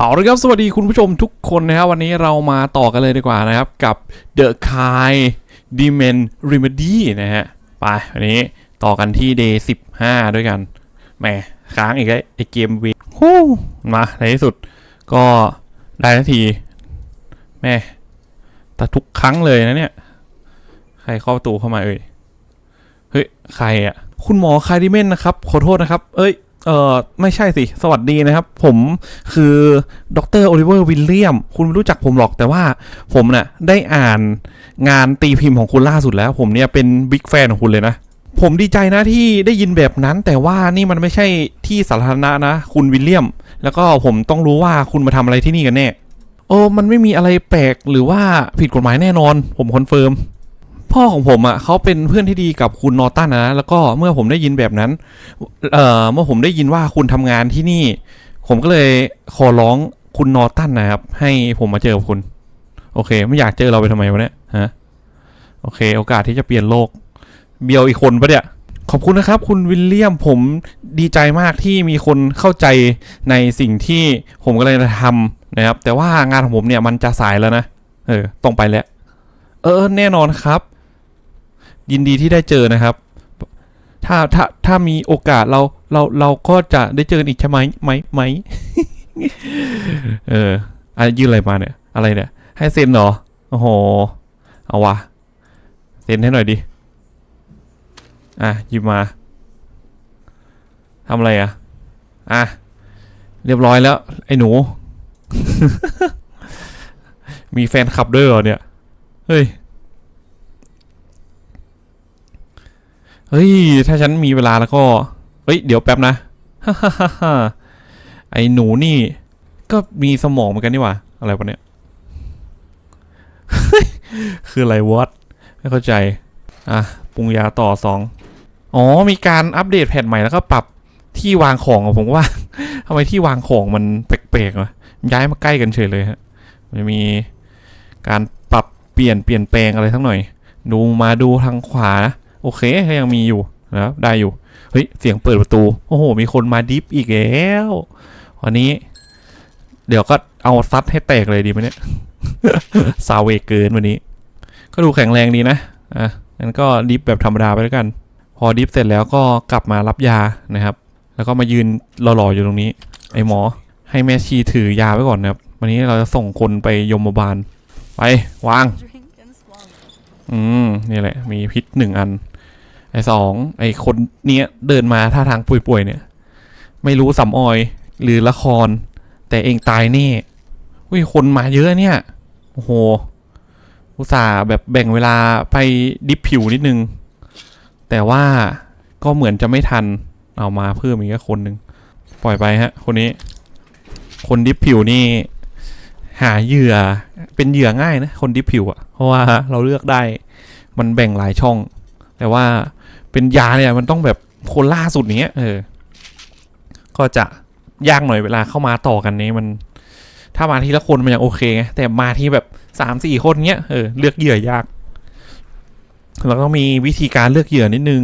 เอาละครับสวัสดีคุณผู้ชมทุกคนนะครับ วันนี้เรามาต่อกันเลยดีกว่านะครับ กับ The Kai Demon Remedy นะฮะ ไป วันนี้ต่อกันที่ Day 15 ด้วยกันแหมค้างอีกแล้วไอเกมวีฮู้มาในที่สุดก็ได้ทันทีแม่แต่ทุกครั้งเลยนะเนี่ย ใครเข้าประตูเข้ามาเอ่ยเฮ้ย ใครอะ คุณหมอคาดิเมนนะครับ ขอโทษนะครับ เอ้ย เออไม่ใช่สิ สวัสดีนะครับ ผมคือดรโอลิเวอร์วิลเลียม คุณไม่รู้จักผมหรอกแต่ว่าผมน่ะได้อ่านงานตีพิมพ์ของคุณล่าสุดแล้ว ผมเนี่ยเป็นบิ๊กแฟนของคุณเลยนะ ผมดีใจนะที่ได้ยินแบบนั้น แต่ว่านี่มันไม่ใช่ที่สาธารณะนะ คุณวิลเลียม แล้วก็ผมต้องรู้ว่าคุณมาทำอะไรที่นี่กันแน่โอ้มันไม่มีอะไรแปลกหรือว่าผิดกฎหมายแน่นอน ผมคอนเฟิร์ม พ่อของผมอะเขาเป็นเพื่อนที่ดีกับคุณนอร์ตันนะ แล้วก็เมื่อผมได้ยินแบบนั้น เอ่อเมื่อผมได้ยินว่าคุณทำงานที่นี่ ผมก็เลยขอร้องคุณนอร์ตันนะครับ ให้ผมมาเจอกับคุณ โอเค ไม่อยากเจอเราไปทำไมวะเนี่ยฮะโอเค โอกาสที่จะเปลี่ยนโลก เบียวอีกคนปะเนี่ยขอบคุณนะครับ คุณวิลเลียมผมดีใจมากที่มีคนเข้าใจในสิ่งที่ผมก็เลยจะทำนะครับ แต่ว่างานของผมเนี่ยมันจะสายแล้วนะ เออต้องไปแล้ว เออ แน่นอนครับ ยินดีที่ได้เจอนะครับ ถ้าถ้าถ้ามีโอกาสเราเราเราก็จะได้เจอกันอีกใช่ไหมไหมไหมเอออะยื่นอะไรมาเนี่ย อะไรเนี่ย ให้เซ็นเหรอโอ้โหเอาวะเซ็นให้หน่อยดิอะหยิบมาทำอะไรอะอะเรียบร้อยแล้ว ไอ้หนู มีแฟนคลับด้วยเหรอเนี่ย เฮ้ย เฮ้ย ถ้าฉันมีเวลาแล้วก็ เฮ้ย เดี๋ยวแป๊บนะ ฮ่าฮ่าฮ่าไอ้หนูนี่ ก็มีสมองเหมือนกันนี่หว่า อะไรวะเนี่ย คืออะไรวอตไม่เข้าใจ อะ ปรุงยาต่อสอง อ๋อ มีการอัปเดตแพทใหม่แล้วก็ปรับที่วางของอผมว่า ทำไมที่วางของมันแปลกๆวะ ย้ายมาใกล้กันเฉยเลยฮะ มันมีการปรับเปลี่ยนเปลี่ยนแปลงอะไรทั้งหน่อย ดูมาดูทางขวานะ โอเคก็ยังมีอยู่นะครับได้อยู่ เฮ้ย เสียงเปิดประตู โอ้โห มีคนมาดิฟอีกแล้ววันนี้ เดี๋ยวก็เอาซัดให้แตกเลยดีไหมเนี่ยซาเวเกินวันนี้ ก็ดูแข็งแรงดีนะ อะงั้นก็ดิฟแบบธรรมดาไปแล้วกัน พอดิฟเสร็จแล้วก็กลับมารับยานะครับ แล้วก็มายืนหล่อๆอยู่ตรงนี้ ไอ้หมอ ให้แม่ชีถือยาไว้ก่อนนะครับ วันนี้เราจะส่งคนไปยมบาล ไปวาง อืม นี่แหละ มีพิษหนึ่งอัน ไอ้สองไอ้คนเนี้ยเดินมาท่าทางป่วยๆเนี่ย ไม่รู้สำออยหรือละคร แต่เองตายแน่อุ้ยคนมาเยอะเนี่ยโอ้โหอุตส่าห์แบบแบ่งเวลาไปดิฟผิวนิดนึง แต่ว่าก็เหมือนจะไม่ทันเอามาเพิ่มอีกแค่คนหนึ่งปล่อยไปฮะ คนนี้ คนดิฟผิวนี่ หาเหยื่อเป็นเหยื่อง่ายนะ คนดิฟผิวอะเพราะว่าเราเลือกได้ มันแบ่งหลายช่อง แต่ว่า เป็นยาเนี่ยมันต้องแบบคนล่าสุดเนี้ยเออ ก็จะยากหน่อยเวลาเข้ามาต่อกันนี้มัน ถ้ามาทีละคนมันยังโอเคไงแต่มาที่แบบสามสี่คนเนี้ยเออเลือกเหยื่อยากแล้วก็มีวิธีการเลือกเหยื่อนิดนึง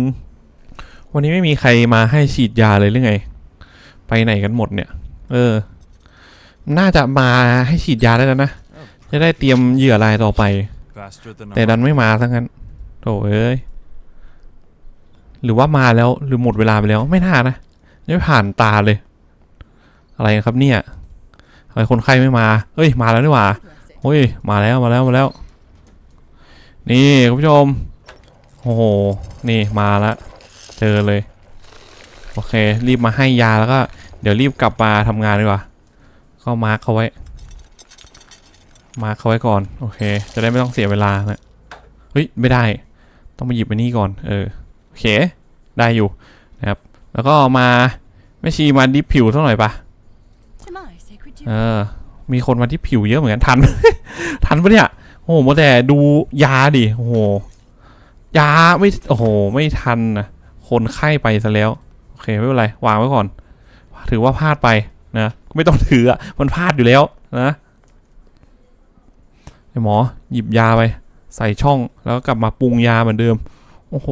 วันนี้ไม่มีใครมาให้ฉีดยาเลยหรือไง ไปไหนกันหมดเนี่ย เออ น่าจะมาให้ฉีดยาได้แล้วนะ จะได้เตรียมเหยื่อรายต่อไป แต่ดันไม่มาซะงั้นโถเอ้ย หรือว่ามาแล้วหรือหมดเวลาไปแล้วไม่น่านะยังไม่ผ่านตาเลย อะไรครับเนี่ยทำไมคนไข้ไม่มาเฮ้ยมาแล้วนี่หว่าเฮ้ยมาแล้วมาแล้วมาแล้ว นี่คุณผู้ชมโอ้โหนี่มาแล้วเจอเลย โอเค รีบมาให้ยาแล้วก็ เดี๋ยวรีบกลับมาทำงานดีกว่า ก็มาร์คเขาไว้ มาร์คเขาไว้ก่อน โอเค จะได้ไม่ต้องเสียเวลานะเฮ้ย ไม่ได้ ต้องมาหยิบไปนี่ก่อน เออ โอเค ได้อยู่นะครับ แล้วก็มาแม่ชีมาดิฟผิวเท่าหน่อยปะ To my sacred เอ duty. อมีคนมาที่ผิวเยอะเหมือนกันทัน ทันปะเนี่ย โอ้โหมาแต่ดูยาดิ โอ้โห ยาไม่ โอ้โห ไม่ทันนะคนไข้ไปซะแล้ว โอเค ไม่เป็นไร วางไว้ก่อน ถือว่าพลาดไปนะ ไม่ต้องถืออะมันพลาดอยู่แล้วนะไอหมอหยิบยาไป ใส่ช่องแล้วก็กลับมาปรุงยาเหมือนเดิม โอ้โห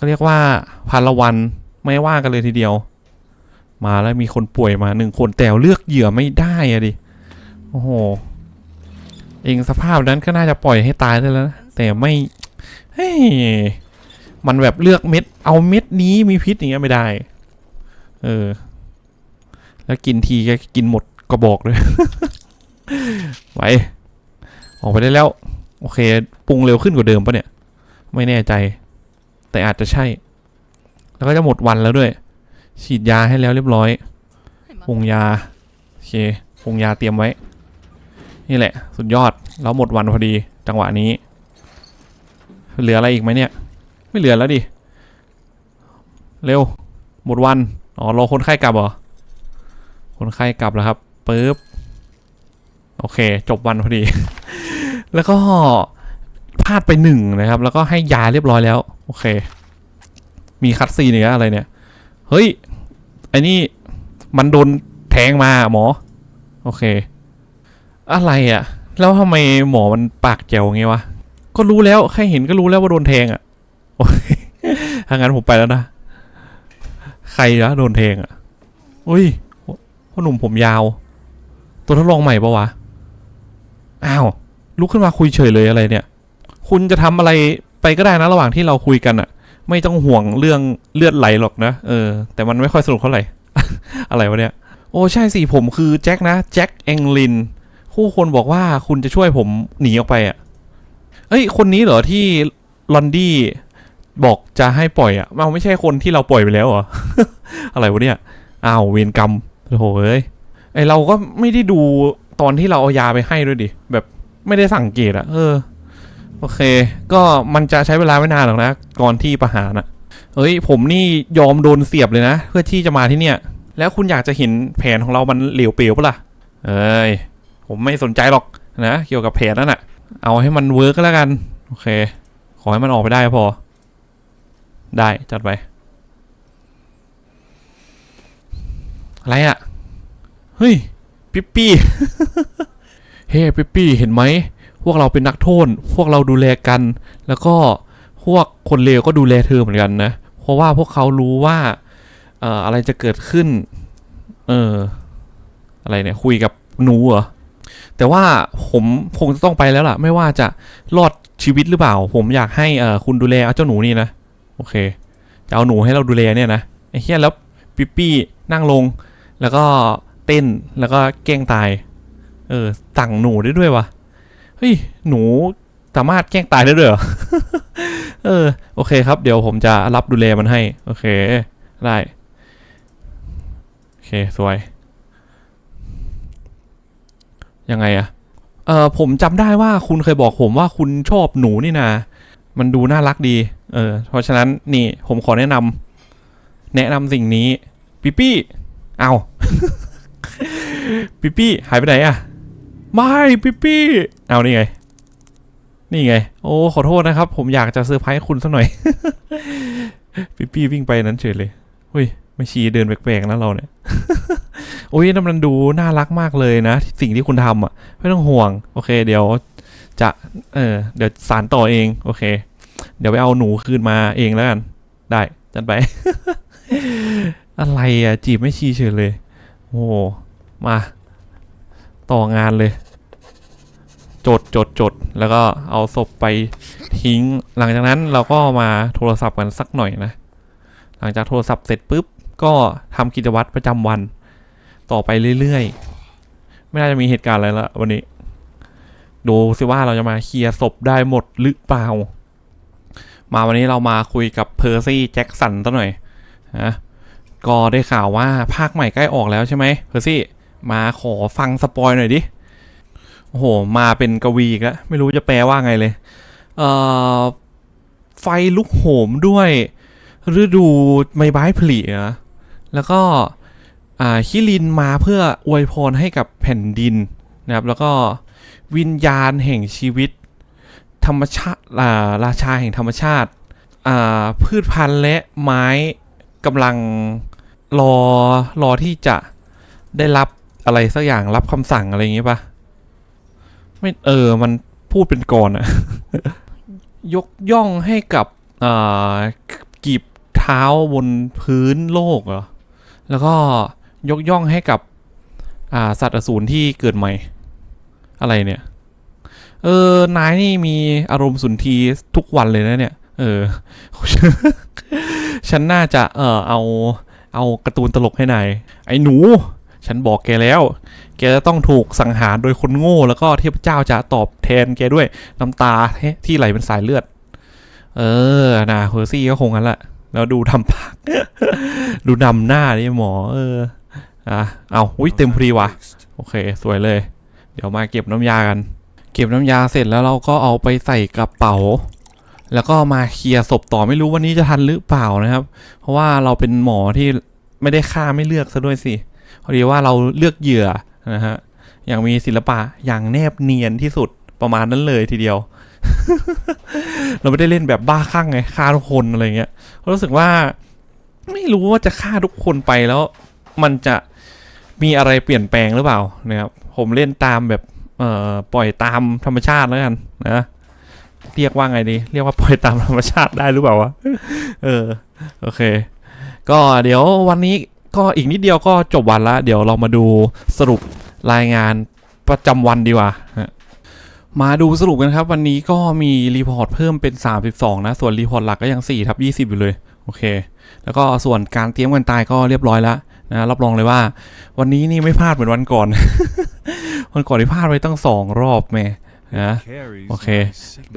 เขาเรียกว่าพาละวันไม่ว่ากันเลยทีเดียว มาแล้วมีคนป่วยมาหนึ่งคนแต่เลือกเหยื่อไม่ได้อะดิโอ้โหเองสภาพนั้นก็น่าจะปล่อยให้ตายได้แล้วนะแต่ไม่เฮ้ยมันแบบเลือกเม็ด เอาเม็ดนี้มีพิษอย่างเงี้ยไม่ได้ เออ แล้วกินทีก็กินหมดกระบอกเลยไปออกไปได้แล้ว โอเคปรุงเร็วขึ้นกว่าเดิมปะเนี่ย ไม่แน่ใจ แต่อาจจะใช่ แล้วก็จะหมดวันแล้วด้วย ฉีดยาให้แล้วเรียบร้อย I must ปรุงยาโอเคปรุงยาเตรียมไว้ นี่แหละ สุดยอดแล้วหมดวันพอดี จังหวะนี้ เหลืออะไรอีกไหมเนี่ย ไม่เหลือแล้วดิเร็ว หมดวัน อ๋อรอคนไข้กลับเหรอ คนไข้กลับแล้วครับปึ๊บ โอเค จบวันพอดี แล้วก็ พลาดไปหนึ่งนะครับ แล้วก็ให้ยาเรียบร้อยแล้ว โอเค มีคัดซีนอีกแล้วอะไรเนี่ย เฮ้ยไอ้นี่มันโดนแทงมาหมอ โอเค อะไรอะ่ะ แล้วทำไมหมอมันปากแจ๋วไงวะ ก็รู้แล้วแค่เห็นก็รู้แล้วว่าโดนแทงอะ่ะโอเคถ้างั้นผมไปแล้วนะ ใครนะโดนแทงอะ่ะอุ้ยพ่อหนุ่มผมยาว ตัวทดลองใหม่ปะวะ อ้าวลุกขึ้นมาคุยเฉยเลยอะไรเนี่ย คุณจะทำอะไรไปก็ได้นะระหว่างที่เราคุยกันอะไม่ต้องห่วงเรื่องเลือดไหลหรอกนะเออ แต่มันไม่ค่อยสนุกเท่าไหร่ อะไรวะเนี่ยโอ้ใช่สิผมคือแจ็คนะแจ็คเองลินคู่คนบอกว่าคุณจะช่วยผมหนีออกไปอะ่ะเอ้ยคนนี้เหรอที่ลอนดี้บอกจะให้ปล่อยอะ่ะมันไม่ใช่คนที่เราปล่อยไปแล้วเหรออะไรวะเนี่ยอ้าวเวรกรรมโอ้โหเอ้ยไอเราก็ไม่ได้ดูตอนที่เราเอายาไปให้ด้วยดิแบบไม่ได้สังเกตอะเออ โอเค ก็มันจะใช้เวลาไม่นานหรอกนะ ก่อนที่ประหารอะเอ้ย ผมนี่ยอมโดนเสียบเลยนะ เพื่อที่จะมาที่เนี่ย แล้วคุณอยากจะเห็นแผนของเรามันเหลวเปลวปะล่ะ เอ้ย ผมไม่สนใจหรอกนะ เกี่ยวกับแผนนั่นอะเอาให้มันเวิร์กก็แล้วกัน โอเค ขอให้มันออกไปได้พอ ได้จัดไป อะไรอะเฮ้ย ปิ๊ปปี้ เฮ้ ปิ๊ปปี้ เห็นไหม พวกเราเป็นนักโทษ พวกเราดูแลกัน แล้วก็พวกคนเลวก็ดูแลเธอเหมือนกันนะ เพราะว่าพวกเขารู้ว่าเอ่ออะไรจะเกิดขึ้น เอออะไรเนี่ยคุยกับหนูเหรอ แต่ว่าผมคงจะต้องไปแล้วล่ะ ไม่ว่าจะรอดชีวิตหรือเปล่า ผมอยากให้เอ่อคุณดูแลเอาเจ้าหนูนี่นะ โอเค จะเอาหนูให้เราดูแลเนี่ยนะไอ้เหี้ยแล้วปิ๊ปปี้นั่งลง แล้วก็เต้นแล้วก็แกล้งตาย เออสั่งหนูได้ด้วยวะ เฮ้ย หนูสามารถแกล้งตายได้ด้วยเหรอ เออ โอเคครับ เดี๋ยวผมจะรับดูแลมันให้ โอเค ได้ โอเค สวย ยังไงอะเออผมจำได้ว่าคุณเคยบอกผมว่าคุณชอบหนูนี่นามันดูน่ารักดี เออ เพราะฉะนั้นนี่ผมขอแนะนำแนะนำสิ่งนี้ ปิปี้ เอาปิปี้ หายไปไหนอะ ไม่ปิปี้เอานี่ไง นี่ไง โอ้ขอโทษนะครับ ผมอยากจะเซอร์ไพรส์คุณสักหน่อย ปิปี้วิ่งไปนั้นเฉยเลยเฮ้ยไม่ชีเดินแปลกๆนะเราเนี่ย โอ้ยนั่นมันดูน่ารักมากเลยนะ สิ่งที่คุณทำอะ ไม่ต้องห่วง โอเค เดี๋ยวจะ เออ เดี๋ยวสารต่อเอง โอเค เดี๋ยวไปเอาหนูคืนมาเองแล้วกัน ได้ จัดไป อะไรอะ จีบไม่ชีเฉยเลย โอ้มา ต่องานเลย จดจดจดแล้วก็เอาศพไปทิ้ง หลังจากนั้นเราก็มาโทรศัพท์กันสักหน่อยนะ หลังจากโทรศัพท์เสร็จปุ๊บ ก็ทำกิจวัตรประจำวัน ต่อไปเรื่อยๆ ไม่น่าจะมีเหตุการณ์อะไรละวันนี้ดูสิว่าเราจะมาเคลียร์ศพได้หมดหรือเปล่า มาวันนี้เรามาคุยกับเพอร์ซี่แจ็คสันสักหน่อยนะก็ได้ข่าวว่าภาคใหม่ใกล้ออกแล้วใช่ไหมเพอร์ซี่ มาขอฟังสปอยหน่อยดิ โอ้โห มาเป็นกวีอีกแล้วไม่รู้จะแปลว่าไงเลย เอ่อ ไฟลุกโหมด้วยฤดูใบไม้ผลินะแล้วก็คิรินมาเพื่ออวยพรให้กับแผ่นดินนะครับ แล้วก็วิญญาณแห่งชีวิต ธรรมชาติราชาแห่งธรรมชาติ พืชพันธุ์และไม้กำลังรอรอที่จะได้รับ อะไรสักอย่างรับคำสั่งอะไรอย่างงี้ปะไม่เออมันพูดเป็นก่อนอะยกย่องให้กับอ่ากีบเท้าบนพื้นโลกเหรอ แล้วก็ยกย่องให้กับอ่าสัตว์อสูรที่เกิดใหม่ อะไรเนี่ย เออนายนี่มีอารมณ์สุนทรีทุกวันเลยนะเนี่ย เออ ฉันน่าจะเออเอาเอาการ์ตูนตลกให้นายไอ้หนู ฉันบอกแกแล้ว แกจะต้องถูกสังหารโดยคนโง่ แล้วก็เทพเจ้าจะตอบแทนแกด้วยน้ำตาที่ไหลเป็นสายเลือด เออนะเฮอร์ซี่ก็คงงั้นแหละแล้วดูทำปากดูดำหน้าดิหมอ เอออะเอาอุ้ยเต็มพอดีวะโอเค สวยเลย เดี๋ยวมาเก็บน้ำยากัน เก็บน้ำยาเสร็จแล้วเราก็เอาไปใส่กระเป๋า แล้วก็มาเคลียร์ศพต่อไม่รู้วันนี้จะทันหรือเปล่านะครับ เพราะว่าเราเป็นหมอที่ไม่ได้ฆ่าไม่เลือกซะด้วยสิ พอดีว่าเราเลือกเหยื่อนะฮะอย่างมีศิลปะอย่างแนบเนียนที่สุดประมาณนั้นเลยทีเดียว เราไม่ได้เล่นแบบบ้าคลั่งไงฆ่าทุกคนอะไรเงี้ยรู้สึกว่าไม่รู้ว่าจะฆ่าทุกคนไปแล้ว มันจะมีอะไรเปลี่ยนแปลงหรือเปล่านะครับผมเล่นตามแบบเอ่อปล่อยตามธรรมชาติแล้วกันนะเรียกว่าไงดี เรียกว่าปล่อยตามธรรมชาติได้หรือเปล่าวะเออ โอเค ก็เดี๋ยววันนี้ ก็อีกนิดเดียวก็จบวันละ เดี๋ยวเรามาดูสรุปรายงานประจำวันดีกว่ามาดูสรุปกันครับ วันนี้ก็มีรีพอร์ตเพิ่มเป็น 32 นะ ส่วนรีพอร์ตหลักก็ยัง4ทับ20 อยู่เลย โอเค แล้วก็ส่วนการเตรียมกันตายก็เรียบร้อยแล้วนะรับรองเลยว่า วันนี้นี่ไม่พลาดเหมือนวันก่อน วันก่อนที่พลาดไปตั้งสองรอบแม่นะโอเค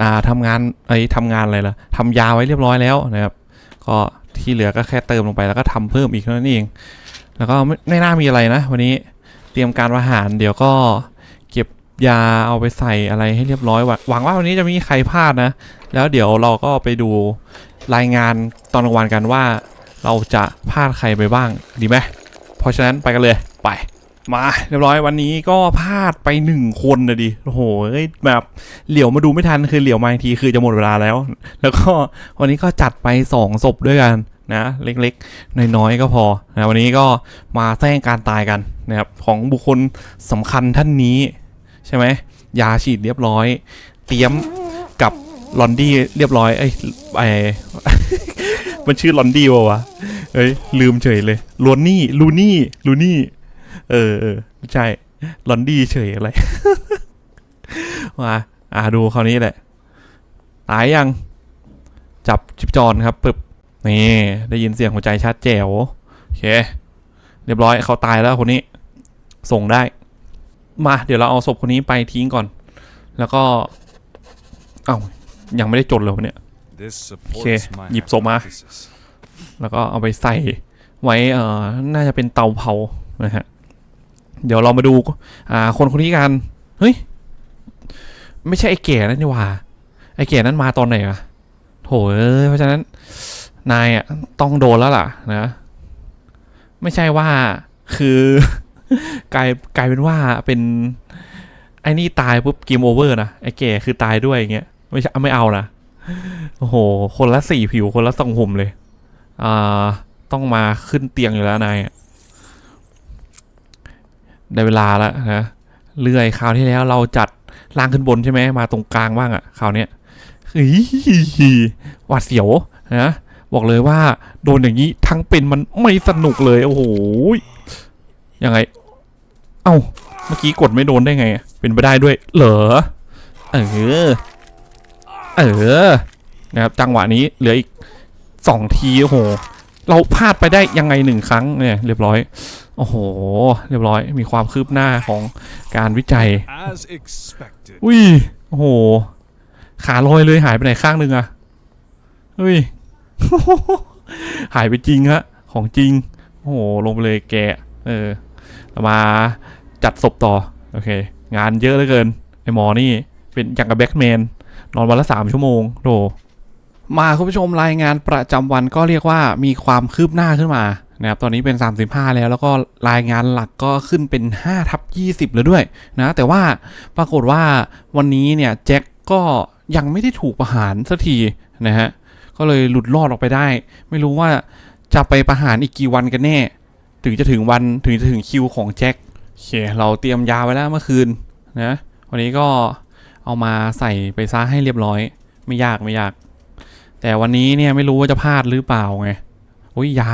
อ่าทำงานไอ้ทำงานอะไรล่ะทำยาไว้เรียบร้อยแล้วนะครับ ก็ ที่เหลือก็แค่เติมลงไปแล้วก็ทำเพิ่มอีกเท่านั้นเอง แล้วก็ไม่ไม่น่ามีอะไรนะ วันนี้เตรียมการอาหารเดี๋ยวก็เก็บยาเอาไปใส่อะไรให้เรียบร้อยหวังว่าวันนี้จะมมีใครพลาดนะ แล้วเดี๋ยวเราก็ไปดูรายงานตอนกลางวันกันว่า เราจะพลาดใครไปบ้างดีไหมเพราะฉะนั้นไปกันเลยไป มาเรียบร้อยวันนี้ก็พลาดไปหนึ่งคนนะดิโอ้โหเอ้ยแบบเหลียวมาดูไม่ทันคือเหลียวมาทีคือจะหมดเวลาแล้ว แล้วก็วันนี้ก็จัดไปสองศพด้วยกันนะเล็กๆ น้อยๆก็พอนะวันนี้ก็มาแจ้งการตายกันนะครับของบุคคลสำคัญท่านนี้ ใช่ไหมยาฉีดเรียบร้อย เตรียมกับลอนดี้เรียบร้อยเอ้ไอมันชื่อลอนดี้วะวะเอ้ยลืมเฉยเลยลวนนี่ลูนี่ลูนี่ เออเออไม่ใช่ลอนดี้เฉยอะไรมาอ่าดูคราวนี้แหละ ตายยัง จับจิบจรครับปึ๊บนี่ได้ยินเสียงหัวใจชัดแจ๋วโอเค เรียบร้อยเขาตายแล้วคนนี้ ส่งได้ มาเดี๋ยวเราเอาศพคนนี้ไปทิ้งก่อน แล้วก็ เอ้ายังไม่ได้จดเลยวะเนี่ยโอเค หยิบศพมา แล้วก็เอาไปใส่ไว้เอ่อน่าจะเป็นเตาเผานะฮะ เดี๋ยวเรามาดูอ่าคนคนนี้กัน เฮ้ย ไม่ใช่ไอ้แก่นั่นนี่ว่าไอ้แก่นั้นมาตอนไหนอะโถเอ้ยเพราะฉะนั้น นายอะต้องโดนแล้วล่ะนะ ไม่ใช่ว่าคือกลายกลายเป็นว่าเป็น ไอ้นี่ตายปุ๊บเกมโอเวอร์นะไอ้แก่คือตายด้วยอย่างเงี้ยไม่ใช่ไม่เอานะโอ้โห คนละสี่ผิวคนละทรงผมเลย อ่า ต้องมาขึ้นเตียงอยู่แล้วนายอะ ได้เวลาแล้วนะเลื่อยคราวที่แล้วเราจัดล่างขึ้นบนใช่ไหมมาตรงกลางบ้างอะคราวเนี้ยหวาดเสียวนะบอกเลยว่าโดนอย่างนี้ทั้งเป็นมันไม่สนุกเลยโอ้โหยังไง เอ้าเมื่อกี้กดไม่โดนได้ไง เป็นไปได้ด้วย เหรอเออเออนะครับจังหวะนี้เหลืออีกสองทีโอ้โหเราพลาดไปได้ยังไงหนึ่งครั้งเนี่ยเรียบร้อย โอ้โห เรียบร้อยมีความคืบหน้าของการวิจัย อุ้ยโอ้โห ขาลอยเลยหายไปไหนข้างหนึ่งอะเฮ้ยหายไปจริงฮะของจริง โอ้โห ลงไปเลยแกะเออเรามาจัดศพต่อ โอเค งานเยอะเหลือเกิน ไอหมอนี่ เป็นอย่างกับแบ็กแมน นอนวันละสามชั่วโมงโถมาคุณผู้ชมรายงานประจำวันก็เรียกว่ามีความคืบหน้าขึ้นมา นะครับตอนนี้เป็น 35 แล้วแล้วก็รายงานหลักก็ขึ้นเป็น5ทับ20 แล้วด้วยนะแต่ว่าปรากฏว่าวันนี้เนี่ยแจ็คก็ยังไม่ได้ถูกประหารสักทีนะฮะก็เลยหลุดรอดออกไปได้ ไม่รู้ว่าจะไปประหารอีกกี่วันกันแน่ ถึงจะถึงวันถึงจะถึงคิวของแจ็คโอเคเราเตรียมยาไว้แล้วเมื่อคืนนะวันนี้ก็เอามาใส่ไปซะให้เรียบร้อย ไม่ยากไม่ยาก แต่วันนี้เนี่ยไม่รู้ว่าจะพลาดหรือเปล่าไงโอ้ยยา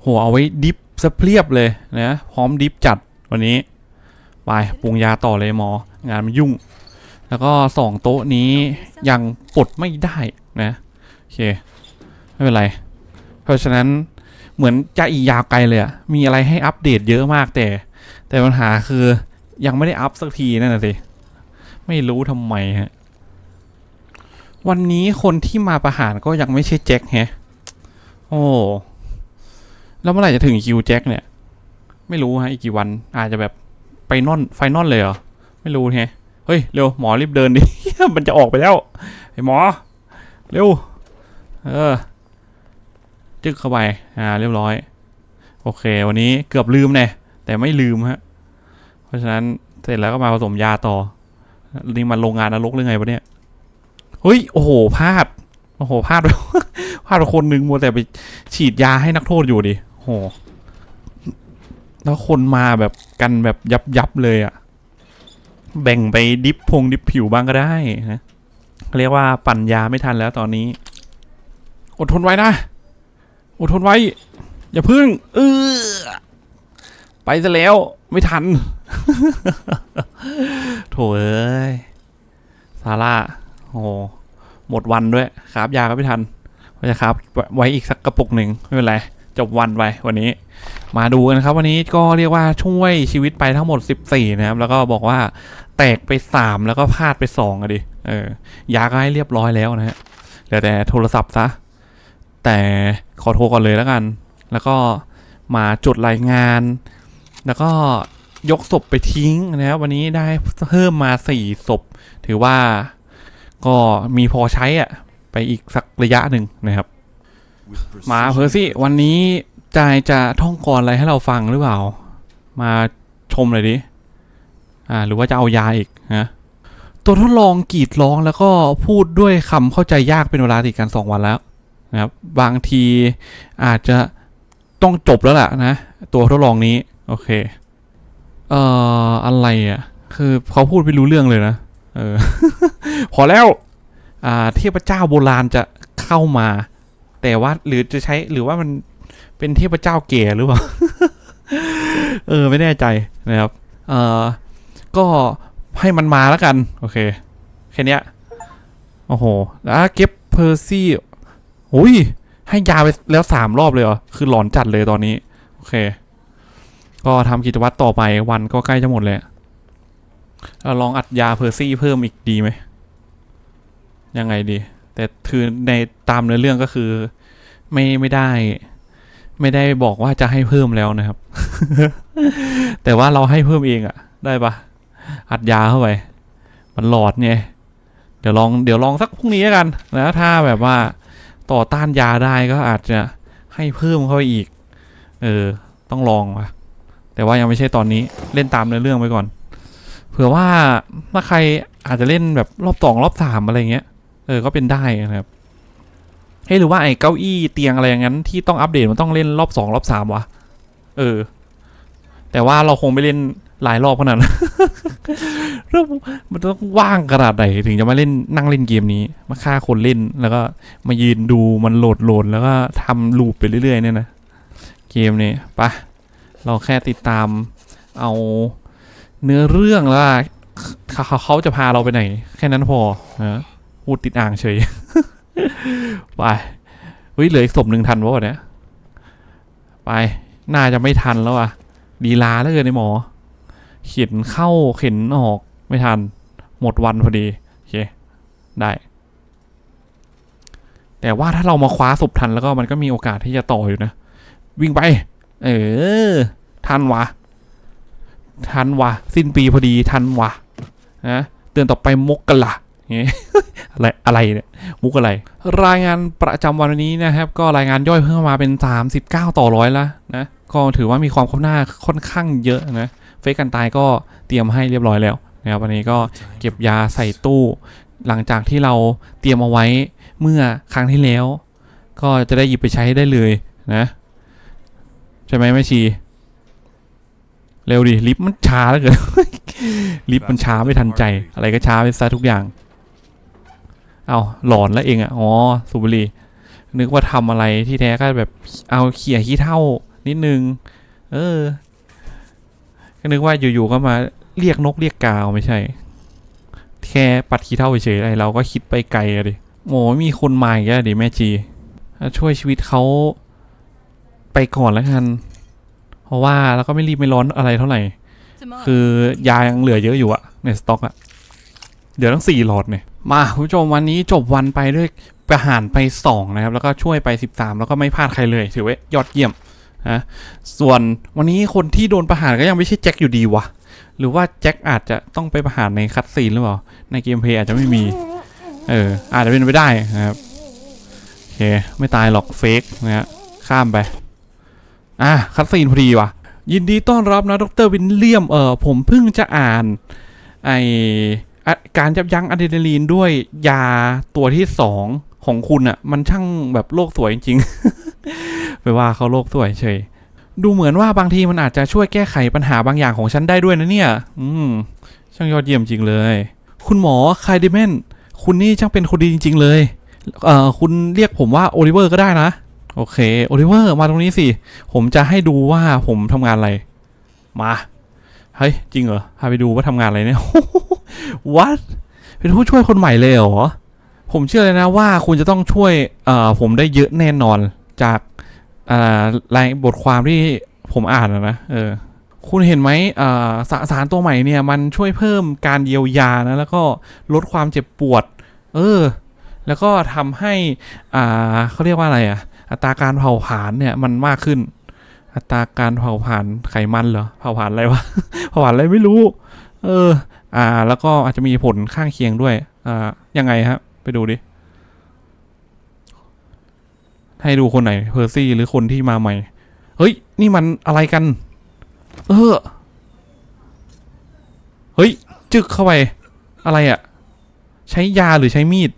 โหเอาไว้ดิฟสะเพียบเลยนะพร้อมดิฟจัดวันนี้ ไปปรุงยาต่อเลยหมอ งานมันยุ่ง แล้วก็สองโต๊ะนี้ยังปลดไม่ได้นะโอเคไม่เป็นไร เพราะฉะนั้นเหมือนจะอีกยาวไกลเลยอะมีอะไรให้อัปเดตเยอะมากแต่ แต่ปัญหาคือยังไม่ได้อัพสักทีนั่นน่ะสิ ไม่รู้ทำไมฮะ วันนี้คนที่มาประหารก็ยังไม่ใช่แจ็คแฮะ โอ้ แล้วเมื่อไหร่จะถึงคิวแจ็คเนี่ย ไม่รู้ฮะอีกกี่วันอาจจะแบบไปนอนไฟนอลเลยเหรอ ไม่รู้แฮะเฮ้ย เร็ว หมอรีบเดินดิ มันจะออกไปแล้วไอ้หมอ เร็ว เออ จึกเข้าไป อ่า เรียบร้อย โอเค วันนี้เกือบลืมเนี่ยแต่ไม่ลืมฮะ เพราะฉะนั้นเสร็จแล้วก็มาผสมยาต่อนี่มันโรงงานนรกหรือไงวะเนี่ย เฮ้ย โอ้โห พลาด โอ้โห พลาด พลาดคนหนึ่งมัวแต่ไปฉีดยาให้นักโทษอยู่ดิ แล้วคนมาแบบกันแบบยับยับเลยอะแบ่งไปดิฟพงดิฟผิวบ้างก็ได้นะเรียกว่าปั่นยาไม่ทันแล้วตอนนี้ อดทนไว้นะ อดทนไว้ อย่าพึ่งเออไปซะแล้วไม่ทัน โถเอ้ยซาร่าโอ้หมดวันด้วยครับยาก็ไม่ทันว่าจะครับไว้อีกสักกระปุกหนึ่งไม่เป็นไร จบวันไปวันนี้ มาดูกันครับ วันนี้ก็เรียกว่าช่วยชีวิตไปทั้งหมด 14 นะครับ แล้วก็บอกว่าแตกไป 3 แล้วก็พลาดไป2อะดิเออยาก็ให้เรียบร้อยแล้วนะฮะเหลือแต่โทรศัพท์ซะ แต่ขอโทรก่อนเลยแล้วกัน แล้วก็มาจดรายงาน แล้วก็ยกศพไปทิ้งนะครับวันนี้ได้เพิ่มมาสี่ศพ ถือว่าก็มีพอใช้อะไปอีกสักระยะหนึ่งนะครับ มาเพอร์ซี่วันนี้จายจะท่องกรอะไรให้เราฟังหรือเปล่า มาชมเลยดิอ่าหรือว่าจะเอายาอีกนะตัวทดลองกรีดร้องแล้วก็พูดด้วยคำเข้าใจยากเป็นเวลาติดกันสองวันแล้วนะครับบางทีอาจจะต้องจบแล้วล่ะนะ ตัวทดลองนี้ โอเค เอ่ออะไรอะ คือเขาพูดไม่รู้เรื่องเลยนะเออ พอแล้ว อ่าเทพเจ้าโบราณจะเข้ามา แต่ว่าหรือจะใช้หรือว่ามันเป็นเทพเจ้าเก๋หรือเปล่า เออ ไม่แน่ใจนะครับ เออก็ให้มันมาแล้วกัน โอเค แค่นี้โอ้โห แล้วเก็บเพอร์ซี่โอ้ย ให้ยาไปแล้วสามรอบเลยเหรอ คือหลอนจัดเลยตอนนี้ โอเค ก็ทำกิจวัตรต่อไปวันก็ใกล้จะหมดเลยเราลองอัดยาเพอร์ซี่เพิ่มอีกดีไหม ยังไงดี แต่คือในตามเนื้อเรื่องก็คือ ไม่ไม่ได้ ไม่ได้บอกว่าจะให้เพิ่มแล้วนะครับ แต่ว่าเราให้เพิ่มเองอะได้ปะอัดยาเข้าไป มันหลอดเนี่ย เดี๋ยวลองเดี๋ยวลองสักพรุ่งนี้แล้วกันนะถ้าแบบว่าต่อต้านยาได้ก็อาจจะให้เพิ่มเข้าไปอีก เออ ต้องลองว่ะ แต่ว่ายังไม่ใช่ตอนนี้ เล่นตามเนื้อเรื่องไปก่อน เผื่อว่าถ้าใครอาจจะเล่นแบบรอบสองรอบสามอะไรเงี้ย ออก็เป็นได้นะครับเฮ้หรือว่าไอ้เก้าอี้เตียงอะไรอย่างนั้น ที่ต้องอัปเดตมันต้องเล่นรอบสองรอบสามวะเออ แต่ว่าเราคงไม่เล่นหลายรอบขนาดนั้นมันต้องว่างขนาดไหนถึงจะมาเล่นนั่งเล่นเกมนี้ มาฆ่าคนเล่นแล้วก็มายืนดูมันโหลดโหลดแล้วก็ทำลูปไปเรื่อยๆเนี่ยนะเกมนี้ปะเราแค่ติดตามเอาเนื้อเรื่องแล้วว่าเขาเขาเขาจะพาเราไปไหน แค่นั้นพอนะ พูดติดอ่างเฉย ไปเฮ้ยเหลืออีกศพหนึ่งทันวะเนี่ย ไป น่าจะไม่ทันแล้วอะดีลาแล้วเกินไอหมอ เขียนเข้าเข็นออกไม่ทัน หมดวันพอดี โอเค ได้ แต่ว่าถ้าเรามาคว้าศพทันแล้วก็มันก็มีโอกาสที่จะต่ออยู่นะ วิ่งไป เออ ทันวะ ทันวะ สิ้นปีพอดีทันวะนะเตือนต่อไปมกกะละ อะไรอะไรเนี่ยมุกอะไร รายงานประจำวันวันนี้นะครับ ก็รายงานย่อยเพิ่มมาเป็น 39 ต่อร้อยแล้วนะก็ถือว่ามีความคืบหน้าค่อนข้างเยอะนะเฟซกันตายก็เตรียมให้เรียบร้อยแล้วนะครับวันนี้ก็เก็บยาใส่ตู้ หลังจากที่เราเตรียมเอาไว้เมื่อครั้งที่แล้ว ก็จะได้หยิบไปใช้ได้เลยนะใช่ไหมแม่ชี เร็วดิลิฟต์มันช้าแล้วเกินลิฟต์มันช้าไม่ทันใจ อะไรก็ช้าไปซะทุกอย่าง เอาหลอนแล้วเองอะอ๋อสูบบุหรีนึกว่าทำอะไรที่แท้ก็แบบเอาเขี่ยขี้เท่านิดนึง เออ ก็นึกว่าอยู่ๆก็มาเรียกนกเรียกกาวไม่ใช่ แค่ปัดขี้เท่าเฉยๆอะไรเราก็คิดไปไกลอะดิโอ้มีคนมาอีกแล้วดิแม่จีถ้าช่วยชีวิตเขาไปก่อนแล้วกัน เพราะว่าเราก็ไม่รีบไม่ร้อนอะไรเท่าไหร่ Tomorrow. คือยายังเหลือเยอะอยู่อะในสต็อกอะเดี๋ยวทั้งสี่หลอดเนี่ย มาคุณผู้ชมวันนี้จบวันไปด้วยประหารไปสองนะครับ แล้วก็ช่วยไป 13 แล้วก็ไม่พลาดใครเลย ถือว่ายอดเยี่ยมนะส่วนวันนี้คนที่โดนประหารก็ยังไม่ใช่แจ็คอยู่ดีวะหรือว่าแจ็คอาจจะต้องไปประหารในคัตซีนหรือเปล่า ในเกมเพย์อาจจะไม่มี เออ อาจจะเป็นไปได้นะครับโอเค ไม่ตายหรอกเฟกนะฮะข้ามไป อะคัตซีนพอดีวะยินดีต้อนรับนะดรวินเลียมเออผมเพิ่งจะอ่าน ไอ การยับยั้งอะดรีนาลีนด้วยยาตัวที่สองของคุณอะ่ะ มันช่างแบบโลกสวยจริงๆไปว่าเขาโลกสวยเฉยดูเหมือนว่าบางทีมันอาจจะช่วยแก้ไขปัญหาบางอย่างของฉันได้ด้วยนะเนี่ย อืม ช่างยอดเยี่ยมจริงเลย คุณหมอไคเดเมนคุณนี่ช่างเป็นคนดีจริง ๆ เลย เอ่อ คุณเรียกผมว่าโอลิเวอร์ก็ได้นะ โอเค โอลิเวอร์ มาตรงนี้สิ ผมจะให้ดูว่าผมทำงานอะไร มา เฮ้ย จริงเหรอ พาไปดูว่าทำงานอะไรเนี่ย วัดเป็นผู้ช่วยคนใหม่เลยเหรอ ผมเชื่อเลยนะว่าคุณจะต้องช่วยผมได้เยอะแน่นอนจากอ่ารายบทความที่ผมอ่านนะเออคุณเห็นไหมสาสารตัวใหม่เนี่ยมันช่วยเพิ่มการเยียวยานะแล้วก็ลดความเจ็บปวด เออ แล้วก็ทำให้อ่าเขาเรียกว่าอะไรอะอัตราการเผาผลาญเนี่ยมันมากขึ้น อัตราการเผาผลาญไขมันเหรอเผาผลาญอะไรวะเผาผลาญอะไรไม่รู้ เออ อ่า แล้วก็อาจจะมีผลข้างเคียงด้วย อ่า ยังไงฮะไปดูดิ ให้ดูคนไหน เพอร์ซี่หรือคนที่มาใหม่ เฮ้ย นี่มันอะไรกัน เออ เฮ้ย จึกเข้าไป อะไรอะใช้ยาหรือใช้มีด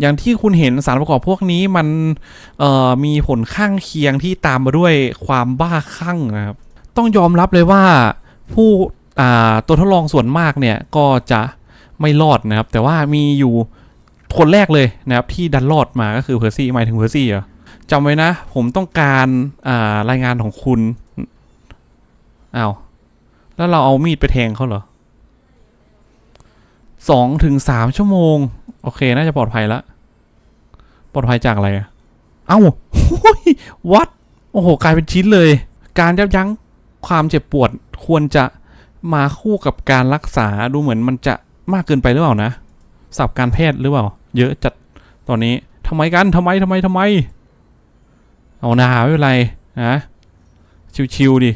อย่างที่คุณเห็นสารประกอบพวกนี้มัน เอ่อ มีผลข้างเคียงที่ตามมาด้วยความบ้าคลั่งนะครับ ต้องยอมรับเลยว่าผู้ ตัวทดลองส่วนมากเนี่ยก็จะไม่รอดนะครับ แต่ว่ามีอยู่คนแรกเลยนะครับที่ดันรอดมาก็คือเพอร์ซี่หมายถึงเพอร์ซี่เหรอจำไว้นะ ผมต้องการารายงานของคุณอ้าวแล้วเราเอามีดไปแทงเขาเหรอสองถึงสามชั่วโมง โอเค น่าจะปลอดภัยละปลอดภัยจากอะไรอะเอ้าวัด โอ้โห กลายเป็นชิ้นเลย การยับยั้งความเจ็บปวดควรจะ มาคู่กับการรักษาดูเหมือนมันจะมากเกินไปหรือเปล่านะสับการแพทย์หรือเปล่า เยอะจัดตอนนี้ทำไมกันทำไมทำไมทำไม เอาหนาไม่เป็นไรนะชิวๆดิ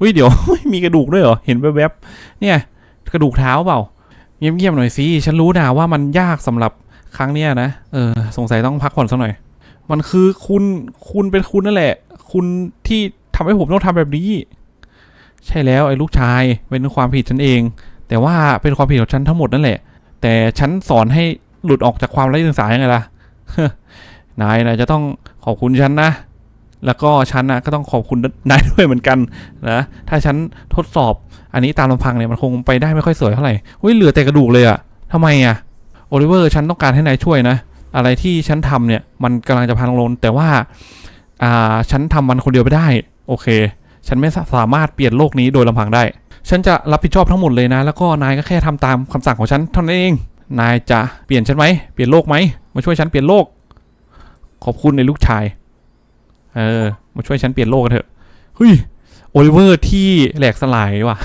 อุ้ยเดี๋ยวมีกระดูกด้วยเหรอเห็นแวบๆเนี่ย กระดูกเท้าเปล่าเงียบๆหน่อยสิฉันรู้นะว่ามันยากสำหรับครั้งเนี้ยนะเออสงสัยต้องพักผ่อนสักหน่อย มันคือคุณคุณเป็นคุณนั่นแหละ คุณที่ทำให้ผมต้องทำแบบนี้ ใช่แล้วไอ้ลูกชายเป็นความผิดฉันเอง แต่ว่าเป็นความผิดของฉันทั้งหมดนั่นแหละ แต่ฉันสอนให้หลุดออกจากความไร้เดียงสายังไงล่ะนายนะจะต้องขอบคุณฉันนะแล้วก็ฉันนะก็ต้องขอบคุณนายด้วยเหมือนกันนะถ้าฉันทดสอบอันนี้ตามลำพังเนี่ยมันคงไปได้ไม่ค่อยสวยเท่าไหร่เฮ้ยเหลือแต่กระดูกเลยอะทำไมอะโอลิเวอร์ฉันต้องการให้นายช่วยนะ อะไรที่ฉันทำเนี่ยมันกำลังจะพังลงแต่ว่าอ่าฉันทำมันคนเดียวไม่ได้ โอเค ฉันไม่สามารถเปลี่ยนโลกนี้โดยลำพังได้ ฉันจะรับผิดชอบทั้งหมดเลยนะ แล้วก็นายก็แค่ทำตามคำสั่งของฉันเท่านั้นเอง นายจะเปลี่ยนฉันไหมเปลี่ยนโลกไหมมาช่วยฉันเปลี่ยนโลก ขอบคุณในลูกชาย เออ มาช่วยฉันเปลี่ยนโลกกันเถอะเฮ้ยโอลิเวอร์ที่แหลกสลายว่ะ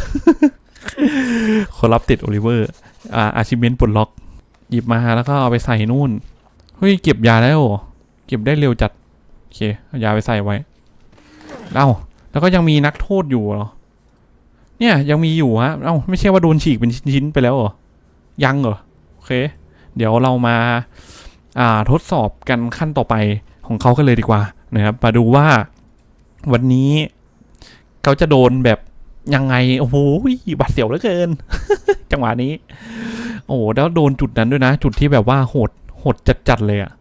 คนรับติดโอลิเวอร์อ่าอาชิเมนต์ปลดล็อก หยิบมาแล้วก็เอาไปใส่นู่นเฮ้ยเก็บยาแล้วเหรอเก็บได้เร็วจัด โอเคเอายาไปใส่ไว้เอ้า แล้วก็ยังมีนักโทษอยู่เหรอ เนี่ยยังมีอยู่ฮะ เอ้าไม่ใช่ว่าโดนฉีกเป็นชิ้นๆไปแล้วเหรอ ยังเหรอ โอเค เดี๋ยวเรามาอ่าทดสอบกันขั้นต่อไปของเขากันเลยดีกว่านะครับ มาดูว่าวันนี้เขาจะโดนแบบยังไง โอ้โหบาดเสียวเหลือเกิน จังหวะนี้ โอ้โหแล้วโดนจุดนั้นด้วยนะ จุดที่แบบว่าโหดโหดจัดๆเลยอะ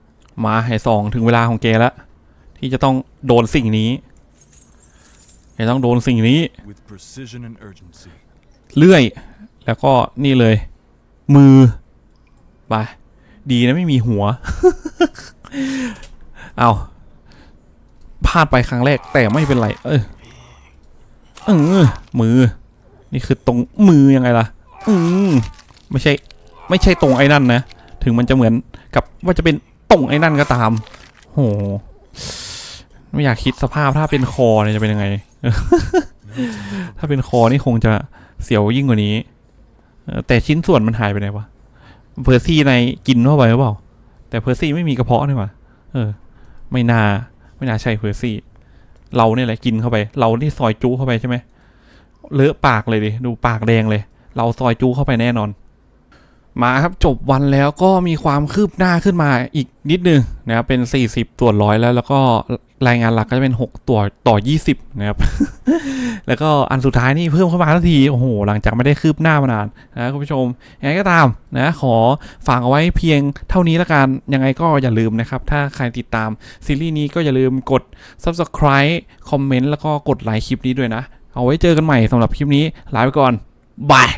มาให้สองถึงเวลาของแกแล้วที่จะต้องโดนสิ่งนี้ แกต้องโดนสิ่งนี้ with precision and urgency. เลื่อย แล้วก็นี่เลย มือไปดีนะไม่มีหัว เอาพลาดไปครั้งแรกแต่ไม่เป็นไร เออเออมือ นี่คือตรงมือยังไงล่ะ อืมไม่ใช่ ไม่ใช่ตรงไอ้นั่นนะ ถึงมันจะเหมือนกับว่าจะเป็นตรงไอ้นั่นก็ตาม โห ไม่อยากคิดสภาพถ้าเป็นคอเนี่ยจะเป็นยังไง ถ้าเป็นคอนี่คงจะเสียวยิ่งกว่านี้แต่ชิ้นส่วนมันหายไปไหนวะเพอร์ซี่ในกินเข้าไปหรือเปล่า แต่เพอร์ซี่ไม่มีกระเพาะนี่หว่าเออ ไม่น่า ไม่น่าใช่เพอร์ซี่ เราเนี่ยแหละกินเข้าไป เราที่ซอยจูเข้าไปใช่ไหมเลอะปากเลยดิ ดูปากแดงเลย เราซอยจูเข้าไปแน่นอน มาครับจบวันแล้วก็มีความคืบหน้าขึ้นมาอีกนิดนึงนะครับเป็น 40 ตัวร้อยแล้ว แล้วก็รายงานหลักก็จะเป็น 6 ตัวต่อ 20 นะครับ แล้วก็อันสุดท้ายนี่เพิ่มเข้ามาทันที โอ้โห หลังจากไม่ได้คืบหน้ามานานนะคุณผู้ชมยังไงก็ตามนะขอฝากเอาไว้เพียงเท่านี้ละกัน ยังไงก็อย่าลืมนะครับ ถ้าใครติดตามซีรีส์นี้ก็อย่าลืมกด subscribe คอมเมนต์แล้วก็กดไลค์คลิปนี้ด้วยนะ เอาไว้เจอกันใหม่สำหรับคลิปนี้ลาไปก่อนบาย